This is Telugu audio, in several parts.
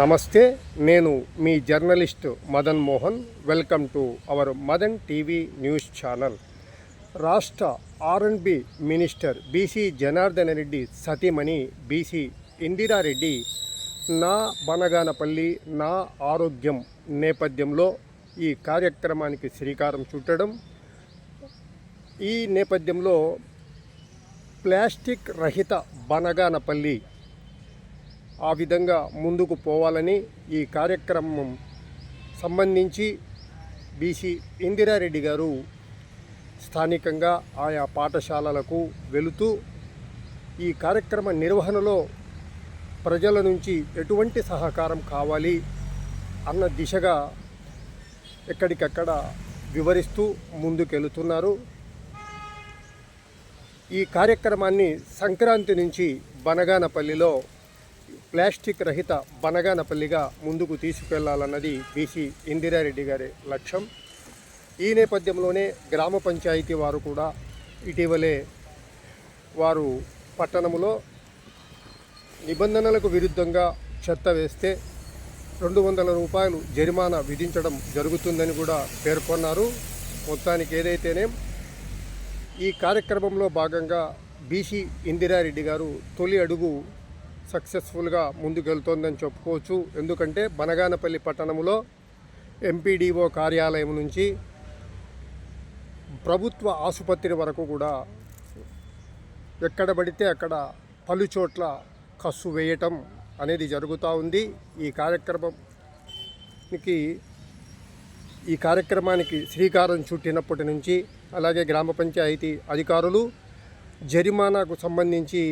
నమస్తే నేను మీ journalist Madan Mohan. Welcome to our Madan TV news channel. రాష్ట్ర R and B minister BC Janardhan Reddy సతీమణి బీసీ ఇందిరారెడ్డి నా బనగానపల్లి నా ఆరోగ్యం నేపథ్యంలో ఈ కార్యక్రమానికి శ్రీకారం చుట్టడం ఈ నేపథ్యంలో ప్లాస్టిక్ రహిత బనగానపల్లి ఆ విధంగా ముందుకు పోవాలని ఈ కార్యక్రమం సంబంధించి బీసీ ఇందిరారెడ్డి గారు స్థానికంగా ఆయా పాఠశాలలకు వెళుతూ ఈ కార్యక్రమ నిర్వహణలో ప్రజల నుంచి ఎటువంటి సహకారం కావాలి అన్న దిశగా ఎక్కడికక్కడ వివరిస్తూ ముందుకెళ్తున్నారు. ఈ కార్యక్రమాన్ని సంక్రాంతి నుంచి బనగానపల్లిలో ప్లాస్టిక్ రహిత బనగానపల్లిగా ముందుకు తీసుకెళ్ళాలన్నది బీసీ ఇందిరారెడ్డి గారి లక్ష్యం. ఈ నేపథ్యంలోనే గ్రామ పంచాయతీ వారు కూడా ఇటీవలే వారు పట్టణంలో నిబంధనలకు విరుద్ధంగా చెత్త వేస్తే రెండు వందల రూపాయలు జరిమానా విధించడం జరుగుతుందని కూడా పేర్కొన్నారు. మొత్తానికి ఏదైతేనే ఈ కార్యక్రమంలో భాగంగా బీసీ ఇందిరారెడ్డి గారు తొలి అడుగు సక్సెస్ఫుల్గా ముందుకెళ్తోందని చెప్పుకోవచ్చు. ఎందుకంటే బనగానపల్లి పట్టణంలో ఎంపీడీఓ కార్యాలయం నుంచి ప్రభుత్వ ఆసుపత్రి వరకు కూడా ఎక్కడ పడితే అక్కడ పలు చోట్ల కస్సు వేయటం అనేది జరుగుతూ ఉంది. ఈ కార్యక్రమానికి ఈ కార్యక్రమానికి శ్రీకారం చుట్టినప్పటి నుంచి అలాగే గ్రామ పంచాయతీ అధికారులు జరిమానాకు సంబంధించి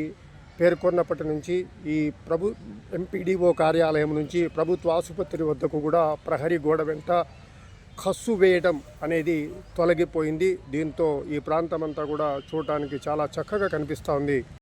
పేర్కొన్నప్పటి నుంచి ఈ ప్రభు ఎంపీడీఓ కార్యాలయం నుంచి ప్రభుత్వ ఆసుపత్రి వద్దకు కూడా ప్రహరీ గోడ వెంట కస్సు వేయడం అనేది తొలగిపోయింది. దీంతో ఈ ప్రాంతం అంతా కూడా చూడటానికి చాలా చక్కగా కనిపిస్తోంది